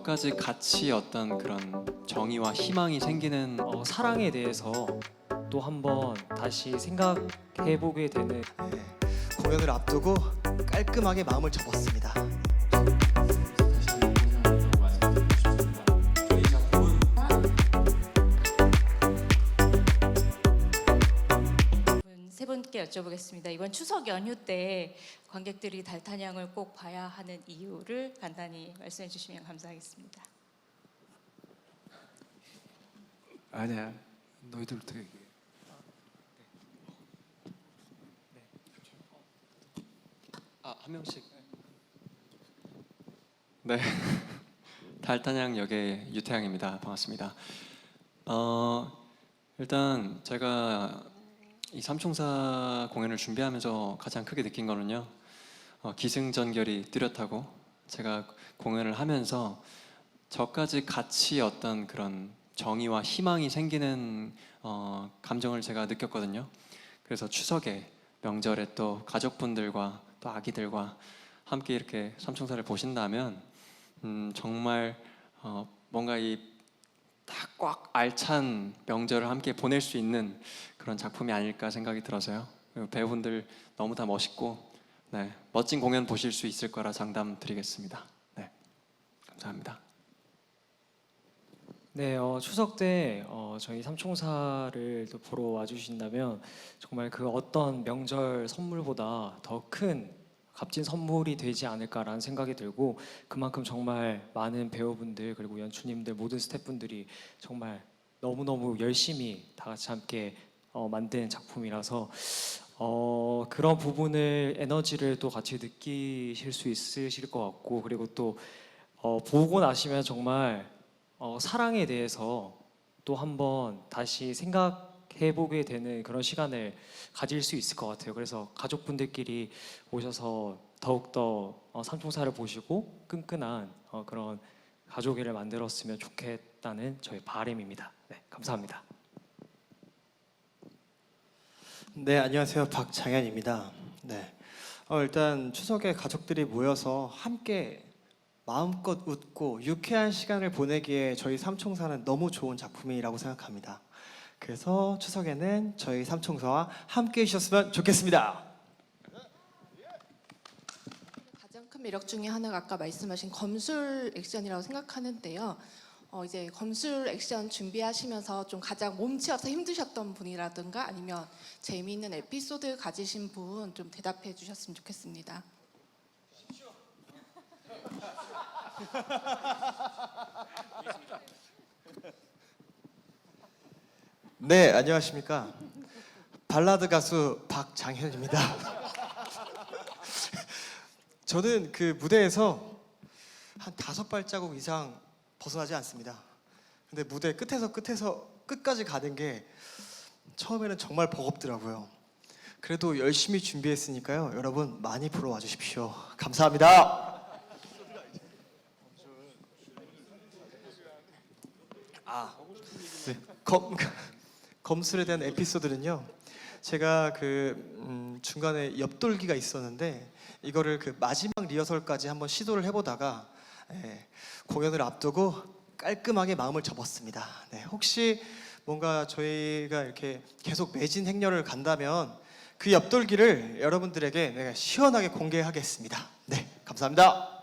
저까지 같이 어떤 그런 정의와 희망이 생기는 어, 사랑에 대해서 또 한번 다시 생각해 보게 되는 네, 공연을 앞두고 깔끔하게 마음을 접었습니다. 여쭤보겠습니다. 이번 추석 연휴 때 관객들이 달탄양을 꼭 봐야 하는 이유를 간단히 말씀해 주시면 감사하겠습니다. 아니야 너희들부터 얘기해 아, 한 명씩. 네. 달탄양 역의 유태양입니다. 반갑습니다. 어, 일단 제가 이 삼총사 공연을 준비하면서 가장 크게 느낀 거는요. 어, 기승전결이 뚜렷하고 제가 공연을 하면서 저까지 같이 어떤 그런 정의와 희망이 생기는 어, 감정을 제가 느꼈거든요. 그래서 추석에 명절에 또 가족분들과 또 아기들과 함께 이렇게 삼총사를 보신다면 음, 정말 어, 뭔가 이 딱 꽉 알찬 명절을 함께 보낼 수 있는 그런 작품이 아닐까 생각이 들어서요. 배우분들 너무 다 멋있고 네, 멋진 공연 보실 수 있을 거라 장담 드리겠습니다. 네, 감사합니다. 네, 어, 추석 때 어, 저희 삼총사를 또 보러 와주신다면 정말 그 어떤 명절 선물보다 더큰 값진 선물이 되지 않을까라는 생각이 들고 그만큼 정말 많은 배우분들 그리고 연출님들 모든 스태프분들이 정말 너무너무 열심히 다 같이 함께 어, 만든 작품이라서 어, 그런 부분을 에너지를 또 같이 느끼실 수 있으실 것 같고 그리고 또 어, 보고 나시면 정말 어, 사랑에 대해서 또 한번 다시 생각 해 보게 되는 그런 시간을 가질 수 있을 것 같아요. 그래서 가족분들끼리 오셔서 더욱더 어, 삼총사를 보시고 끈끈한 어, 그런 가족회를 만들었으면 좋겠다는 저희 바람입니다. 네, 감사합니다. 네, 안녕하세요. 박장현입니다. 네. 어, 일단 추석에 가족들이 모여서 함께 마음껏 웃고 유쾌한 시간을 보내기에 저희 삼총사는 너무 좋은 작품이라고 생각합니다. 그래서 추석에는 저희 삼총사와 함께 해주셨으면 좋겠습니다. 가장 큰 매력 중에 하나가 아까 말씀하신 검술 액션이라고 생각하는데요. 어, 이제 검술 액션 준비하시면서 좀 가장 몸치어서 힘드셨던 분이라든가 아니면 재미있는 에피소드 가지신 분 좀 대답해 주셨으면 좋겠습니다. 네, 안녕하십니까. 발라드 가수 박장현입니다. 저는 그 무대에서 한 다섯 발자국 이상 벗어나지 않습니다. 근데 무대 끝에서 끝에서 끝까지 가는 게 처음에는 정말 버겁더라고요. 그래도 열심히 준비했으니까요. 여러분 많이 보러 와 주십시오. 감사합니다. 아, 네. 검 검술에 대한 에피소드는요. 제가 그 음, 중간에 옆돌기가 있었는데 이거를 그 마지막 리허설까지 한번 시도를 해보다가 예, 공연을 앞두고 깔끔하게 마음을 접었습니다. 네, 혹시 뭔가 저희가 이렇게 계속 매진 행렬을 간다면 그 옆돌기를 여러분들에게 내가 시원하게 공개하겠습니다. 네, 감사합니다.